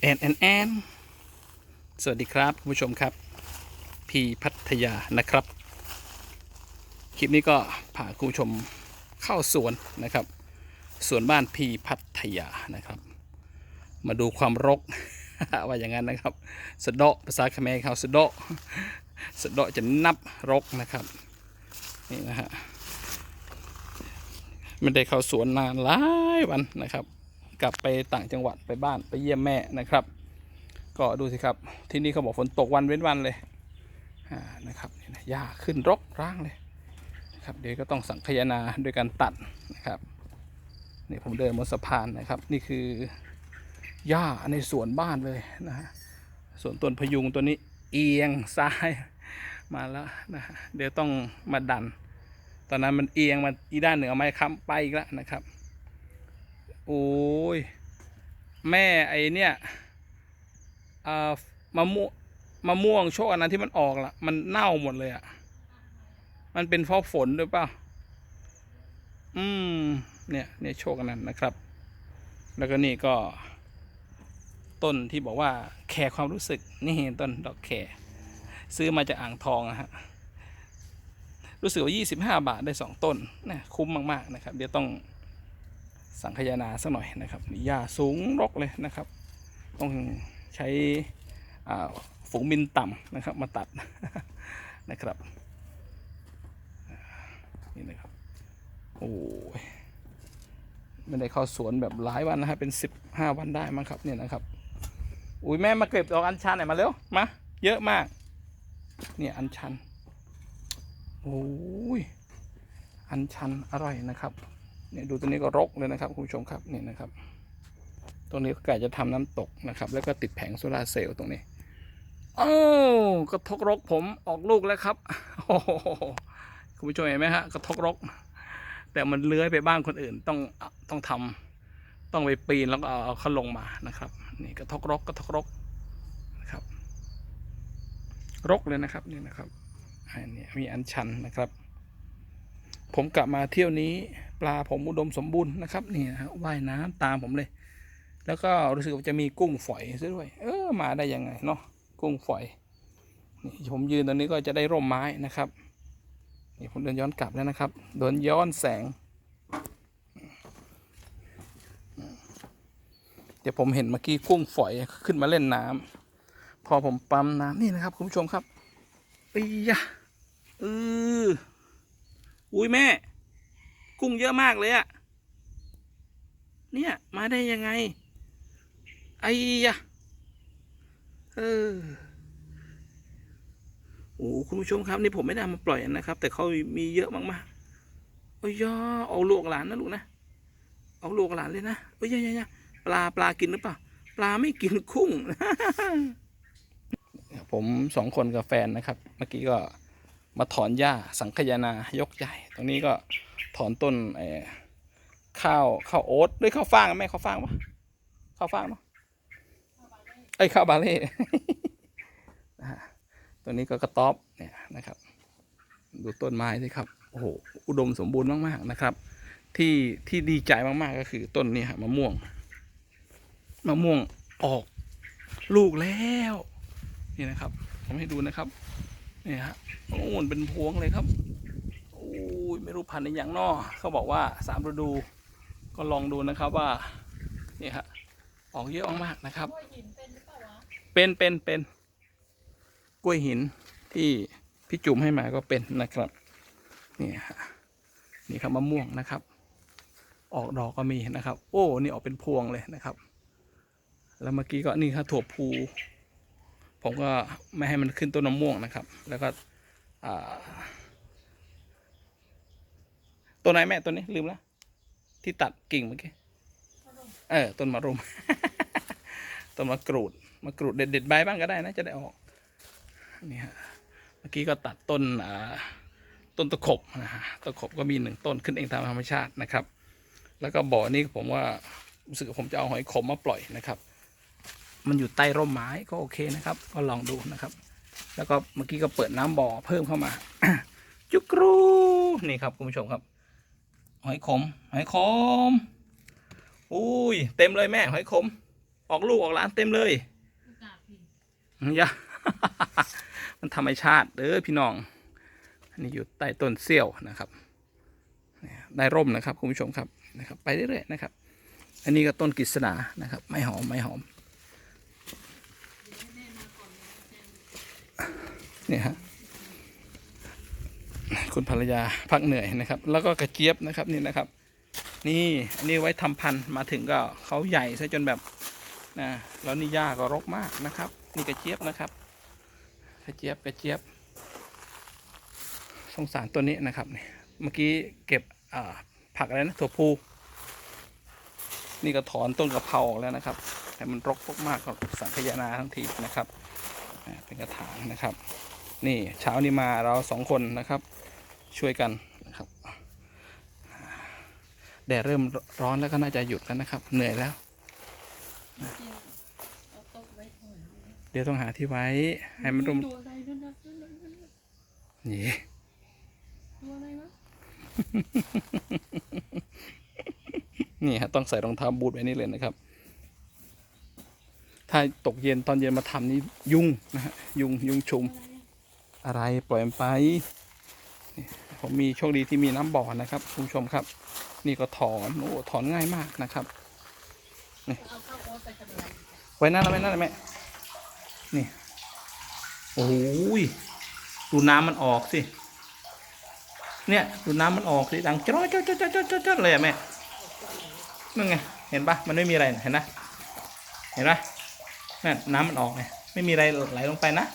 แอนแอนแอนสวัสดีครับคุณผู้ชมครับ พีพัทยานะครับ คลิปนี้ก็พาคุณผู้ชมเข้าสวนนะครับสวนบ้านพีพัทยานะครับ มาดูความรกว่าอย่างนั้นนะครับสะเดาะภาษาเขมรเขาสะเดาะสะเดาะจะนับรกนะครับนี่นะฮะไม่ได้เข้าสวนนานหลายวันนะครับ กลับไปต่างจังหวัดไปบ้านไปเยี่ยมแม่นะครับ ก็ดูสิครับที่นี่เขาบอกฝนตกวันเว้นวันเลยอ่านะครับหญ้าขึ้นรกร้างเลยนะครับเดี๋ยวก็ต้องสังคายนาด้วยการตัดนะครับนี่ผมเดินบนสะพานนะครับ นี่คือหญ้าในสวนบ้านเลยนะฮะสวนต้นพยุงตัวนี้เอียงซ้ายมาแล้วนะฮะเดี๋ยวต้องมาดัน ตอนนั้นมันเอียงมาอีด้านหนึ่งเอาไม้ค้ำไปอีกแล้วนะครับ โอ้ย แม่ไอเนี่ยเออมะม่วงมะม่วงโชคอันนั้นที่มันออกละมันเน่าหมดเลยอะ่ะ มันเป็นเพราะฝนด้วยเปล่าอืม เนี่ย เนี่ยโชคอันนั้นนะครับ แล้วก็นี่ก็ ต้นที่บอกว่าแคร์ความรู้สึก นี่ต้นดอกแคร์ซื้อมาจากอ่างทองอะฮะ รู้สึกว่า 25 บาทได้ 2 ต้นนะคุ้มมาก ๆ นะครับ เดี๋ยวต้อง สังคานาสักหน่อยนะครับหญ้าสูงรกเลยนะครับ ต้องใช้ฝูงบินต่ำนะครับมาตัดนะครับนี่นะครับโอ้ยไม่ได้เข้าสวนแบบหลายวันนะครับเป็นสิบห้าวันได้มั้งครับเนี่ยนะครับอุ้ยแม่มาเก็บดอกอัญชันหน่อยมาเร็วมาเยอะมาก เนี่ยอัญชันโอ้ยอัญชันอร่อยนะครับ เนี่ยดูตัวนี้ก็รกเลยนะครับคุณผู้ชมครับนี่นะครับตรงนี้ก็ไก่จะทำน้ำตกนะครับ แล้วก็ติดแผงโซลาเซลล์ตรงนี้โอ้กระทกรกผมออกลูกแล้วครับโอ้คุณผู้ชมเห็นไหมฮะกระทกรก แต่มันเลื้อยไปบ้านคนอื่นต้องต้องทำต้องไปปีนแล้วก็เอาเอาเขาลงมานะครับนี่กระทกรกกระทกรกนะครับ รกเลยนะครับนี่นะครับอันนี้มีอันชันนะครับ ผมกลับมาเที่ยวนี้ ปลาผมอุดมสมบูรณ์นะครับนี่นะฮะว่ายน้ำตามผมเลย แล้วก็รู้สึกว่าจะมีกุ้งฝอยซะด้วย เออมาได้ยังไงเนาะกุ้งฝอยนี่ผมยืนตรงนี้ก็จะได้ร่มไม้นะครับนี่ผมเดินย้อนกลับแล้วนะครับเดินย้อนแสง เดี๋ยวผมเห็นเมื่อกี้กุ้งฝอยขึ้นมาเล่นน้ำพอผมปั๊มน้ำนี่นะครับคุณผู้ชมครับปียะเออ อุ้ยแม่ กุ้งเยอะมากเลยอะเนี่ย มาได้ยังไง ไอ้ยะเออโอ้คุณผู้ชมครับ นี่ผมไม่ได้มาปล่อยนะครับ แต่เขามีเยอะมากๆโอ้ยยอเอาลูกหลานนะลูกนะเอาลูกหลานเลยนะโอ้ยยยปลาปลากินหรือเปล่าปลาไม่กินกุ้งผมสองคนกับแฟนนะครับ เมื่อกี้ก็ มาถอนหญ้าสังคายนายกใหญ่ ตรงนี้ก็ถอนต้นข้าวข้าวโอ๊ตด้วยข้าวฟ่างไหมข้าวฟ่างปะข้าวฟ่างเนาะไอ้ข้าวบาเล่ตัวนี้ก็กระต๊อบเนี่ยนะครับ ดูต้นไม้สิครับโอ้โหอุดมสมบูรณ์มากๆนะครับ ที่ที่ดีใจมากๆก็คือต้นนี้ฮะมะม่วงมะม่วงออกลูกแล้ว นี่นะครับ ผมให้ดูนะครับ นี่ฮะโอ้มันเป็นพวงเลยครับโอ้ยไม่รู้พันธุ์ในอย่างนอเขาบอกว่าสามฤดู ก็ลองดูนะครับว่านี่ฮะออกเยอะมากนะครับ เป็นเป็นเป็นกล้วยหินที่พี่จุ๋มให้มาก็เป็นนะครับนี่ฮะนี่ครับมะม่วงนะครับ ออกดอกก็มีนะครับ โอ้นี่ออกเป็นพวงเลยนะครับ แล้วเมื่อกี้ก็นี่ครับถั่วพู ผมก็ไม่ให้มันขึ้นต้นมะม่วงนะครับ แล้วก็อ่าตัวไหนแม่ตัวนี้ลืมแล้วที่ตัดกิ่งเมื่อกี้เออต้นมะรุมต้นมะกรูดมะกรูดเด็ดเด็ดๆใบบ้างก็ได้นะจะได้ออกนี่ฮะเมื่อกี้ก็ตัดต้นอ่าต้นตะขบนะฮะตะขบก็มีหนึ่งต้นขึ้นเองตามธรรมชาตินะครับ แล้วก็บ่อนี้ผมว่ารู้สึกว่าผมจะเอาหอยขมมาปล่อยนะครับ มันอยู่ใต้ร่มไม้ก็โอเคนะครับ ก็ลองดูนะครับ แล้วก็เมื่อกี้ก็เปิดน้ำบ่อเพิ่มเข้ามาจุกรูนี่ครับคุณผู้ชมครับ หอยขม หอยขม อุ้ย เต็มเลยแม่ หอยขม ออกลูกออกหลานเต็มเลยลูกกาพี่อย่ามันธรรมชาติเด้อพี่น้อง อันนี้อยู่ใต้ต้นเซี่ยวนะครับเนี่ยได้ร่มนะครับคุณผู้ชมครับนะครับ ไปเรื่อยๆนะครับ อันนี้ก็ต้นกฤษณานะครับ ไม้หอมไม้หอม เนี่ยฮะคุณภรรยาพักเหนื่อยนะครับ แล้วก็กระเจี๊ยบนะครับนี่นะครับ นี่อันนี้ไว้ทำพันธุ์มาถึงก็เขาใหญ่ซะจนแบบนะแล้วนี่หญ้าก็รกมากนะครับ นี่กระเจี๊ยบนะครับ กระเจี๊ยบกระเจี๊ยบ สงสารตัวนี้นะครับนี่เมื่อกี้เก็บผักอะไรนะถั่วพูนี่ก็ถอนต้นกระเพราออกแล้วนะครับ แต่มันรกมากๆก็สังขยานาทั้งทีนะครับเป็นกระถางนะครับ นี่เช้านี้มาเราสองคนนะครับช่วยกันนะครับแดดเริ่มร้อนแล้วก็น่าจะหยุดแล้วนะครับ เหนื่อยแล้ว เดี๋ยวต้องหาที่ไว้ให้มันร่มนี่นี่ฮะต้องใส่รองเท้าบูทไว้นี่เลยนะครับ ถ้าตกเย็นตอนเย็นมาทำนี่ยุ่งนะฮะ ยุ่งยุ่งชุม อะไรปล่อยมันไป ผมมีโชคดีที่มีน้ำบ่อนะครับคุณผู้ชมครับ นี่ก็ถอนโอ้ถอนง่ายมากนะครับเอาข้าวโอ๊ตไว้นั่นไว้นั่นแม่นี่โอ้ยดูน้ำมันออกสิเนี่ยดูน้ำมันออกสิดังจ้อยจ้อยจ้อยจ้อยจ้อยจ้อยจ้อยเลยอะแม่นั่นไงเห็นปะมันไม่มีอะไรเห็นนะเห็นปะนั่นน้ำมันออกไงไม่มีอะไรไหลลงไปนะ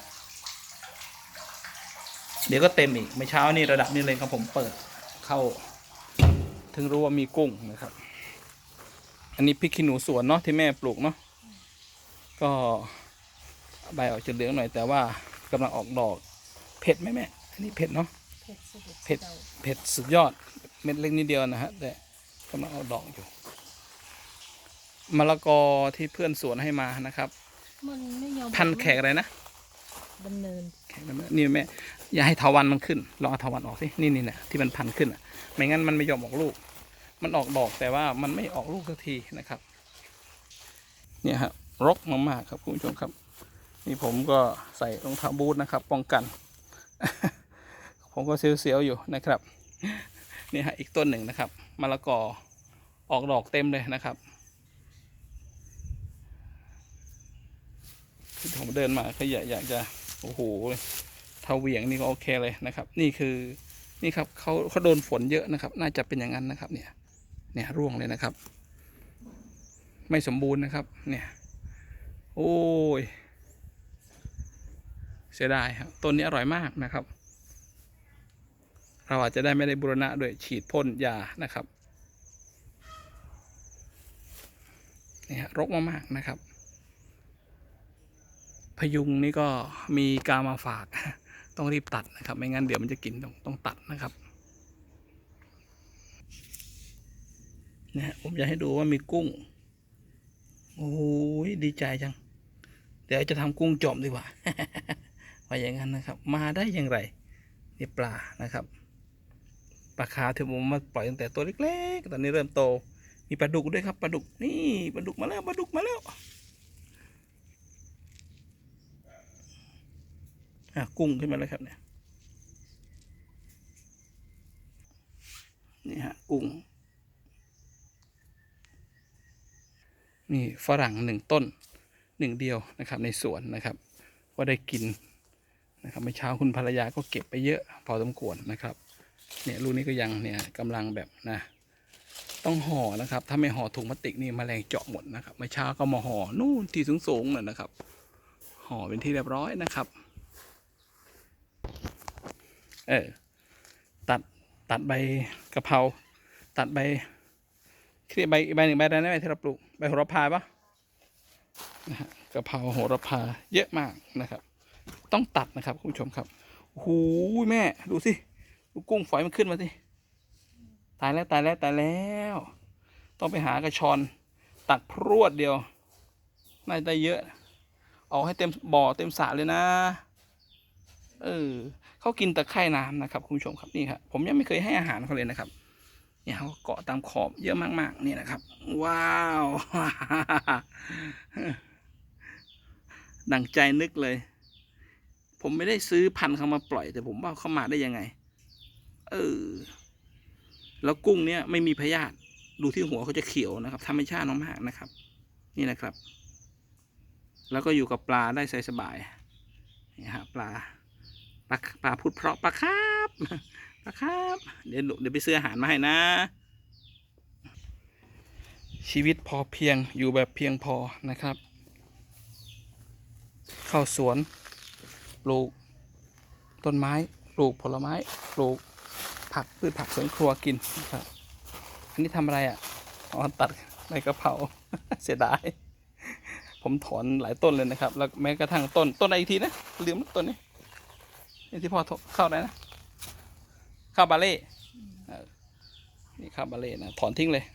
เดี๋ยวก็เต็มอีกเมื่อเช้านี่ระดับนี้เลยครับผมเปิดเข้า ถึงรู้ว่ามีกุ้งนะครับ อันนี้พริกขี้หนูสวนเนาะที่แม่ปลูกเนาะก็ใบออกจะเหลืองหน่อย แต่ว่ากำลังออกดอกเผ็ดไหมแม่อันนี้เผ็ดเนาะเผ็ดสุดเผ็ดเผ็ดสุดยอดเม็ดเล็กนิดเดียวนะฮะแต่กำลังออกดอกอยู่มะละกอที่เพื่อนสวนให้มานะครับมันไม่ยอมพันธุ์แขกอะไรนะดำเนินแขกอะไรนะนี่แม่ อย่าให้ทาวันมันขึ้นลองเอาทาวันออกสินี่นี่นะที่มันพันขึ้นอะ ไม่งั้นมันไม่ยอมออกลูก มันออกดอกแต่ว่ามันไม่ออกลูกสักทีนะครับ เนี่ยฮะรกมากๆครับคุณผู้ชมครับ นี่ผมก็ใส่รองเท้าบูทนะครับ ป้องกัน ผมก็เสียวๆอยู่นะครับนี่ฮะอีกต้นหนึ่งนะครับมะละกอออกดอกเต็มเลยนะครับที่ผมเดินมาก็อยากอยากจะโอ้โหเทาเหวียงนี่ก็โอเคเลยนะครับ นี่คือนี่ครับเขาเขาโดนฝนเยอะนะครับ น่าจะเป็นอย่างนั้นนะครับ เนี่ย เนี่ยร่วงเลยนะครับ ไม่สมบูรณ์นะครับ เนี่ย โอ้ย เสียดายครับต้นนี้อร่อยมากนะครับ เราอาจจะได้ไม่ได้บูรณะด้วยฉีดพ่นยานะครับเนี่ฮะรกมากๆนะครับ พยุงนี่ก็มีกามาฝาก ต้องรีบตัดนะครับ ไม่งั้นเดี๋ยวมันจะกินต้องต้องตัดนะครับนี่ยผมจะให้ดูว่ามีกุ้ง โอ้ยดีใจจัง เดี๋ยวจะทำกุ้งจอมดีกว่าว่าอย่างนั้นนะครับ มาได้อย่างไรนี่ปลานะครับปลาคาร์ฟที่ผมมาปล่อยตั้งแต่ตัวเล็กๆ ตอนนี้เริ่มโต มีปลาดุกด้วยครับปลาดุกนี่ปลาดุกมาแล้วปลาดุกมาแล้ว อะกุ้งขึ้นมาแล้วครับเนี่ยนี่ฮะกุ้งนี่ฝรั่งหนึ่งต้นหนึ่งเดียวนะครับ ในสวนนะครับ ก็ได้กินนะครับเมื่อเช้าคุณภรรยาก็เก็บไปเยอะพอสมควรนะครับเนี่ยลูกนี้ก็ยังเนี่ยกำลังแบบนะ ต้องห่อนะครับ ถ้าไม่ห่อถุงพลาสติกนี่แมลงเจาะหมดนะครับเมื่อเช้าก็มาห่อนู่นที่สูงๆน่ะนะครับห่อเป็นที่เรียบร้อยนะครับ เออ ตัดตัดใบกะเพราตัดใบเครียดใบใบหนึ่งใบได้ไหมที่เราปลูกใบโหระพาปะนะฮะกะเพราโหระพาเยอะมากนะครับ ต้องตัดนะครับคุณผู้ชมครับโอ้โหแม่ ดูสิดูกุ้งฝอยมันขึ้นมาสิตายแล้วตายแล้วตายแล้ว ต้องไปหากระชอนตักพรวดเดียวน่าจะได้เยอะ เอาให้เต็มบ่อเต็มสระเลยนะ เออเขากินตะไคร่น้ำนะครับคุณผู้ชมครับนี่ครับผมยังไม่เคยให้อาหารเขาเลยนะครับ เนี่ยเขาเกาะตามขอบเยอะมากๆนี่นะครับ ว้าวดังใจนึกเลย ผมไม่ได้ซื้อพันธุ์เขามาปล่อย แต่ผมว่าเขามาได้ยังไง เออ แล้วกุ้งเนี่ยไม่มีพยาธิดูที่หัวเขาจะเขียวนะครับธรรมชาติมากๆนะครับ นี่นะครับ แล้วก็อยู่กับปลาได้ใส่สบายนี่ฮะปลา ปลาปลาพูดเพราะปลาครับปลาครับ เดี๋ยวเดี๋ยวไปซื้ออาหารมาให้นะ ชีวิตพอเพียงอยู่แบบเพียงพอนะครับ เข้าสวนปลูกต้นไม้ปลูกผลไม้ปลูกผักพืชผักสวนครัวกินนะครับอันนี้ทำอะไรอะอ๋อตัดใบกระเพราเสียดาย ผมถอนหลายต้นเลยนะครับ แล้วแม้กระทั่งต้นต้นอะไรอีกทีนะลืมต้นนี้ นี่ที่พ่อโทรเข้าได้นะข้าวบาเล่เออนี่ข้าวบาเล่นะถอนทิ้งเลย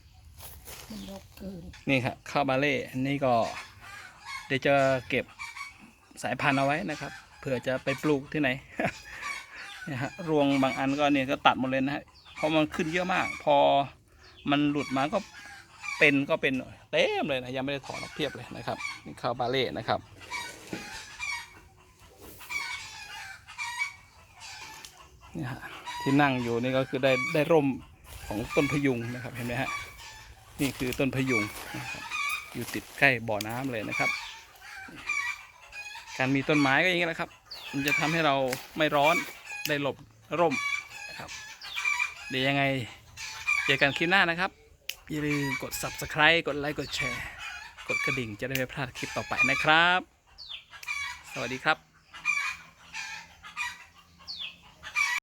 มันรกเกินนี่ครับข้าวบาเล่อันนี้ก็เดี๋ยวจะเก็บสายพันธุ์เอาไว้นะครับเผื่อจะไปปลูกที่ไหนเนี่ยฮะรวงบางอันก็เนี่ยก็ตัดหมดเลยนะฮะเพราะมันขึ้นเยอะมาก พอมันหลุดมาก็เป็นก็เป็นเต็มเลยนะยังไม่ได้ถอนออกเพียบเลยนะครับนี่ข้าวบาเล่นะครับ นี่ฮะที่นั่งอยู่นี่ก็คือได้ได้ร่มของต้นพยุงนะครับเห็นไหมฮะนี่คือต้นพยุงนะครับอยู่ติดใกล้บ่อน้ำเลยนะครับ การมีต้นไม้ก็อย่างนี้แหละครับ มันจะทำให้เราไม่ร้อนได้หลบร่มนะครับเดี๋ยวยังไงเจอกันคลิปหน้านะครับอย่าลืมกด subscribe กดไลค์กดแชร์ กดกระดิ่งจะได้ไม่พลาดคลิปต่อไปนะครับ สวัสดีครับ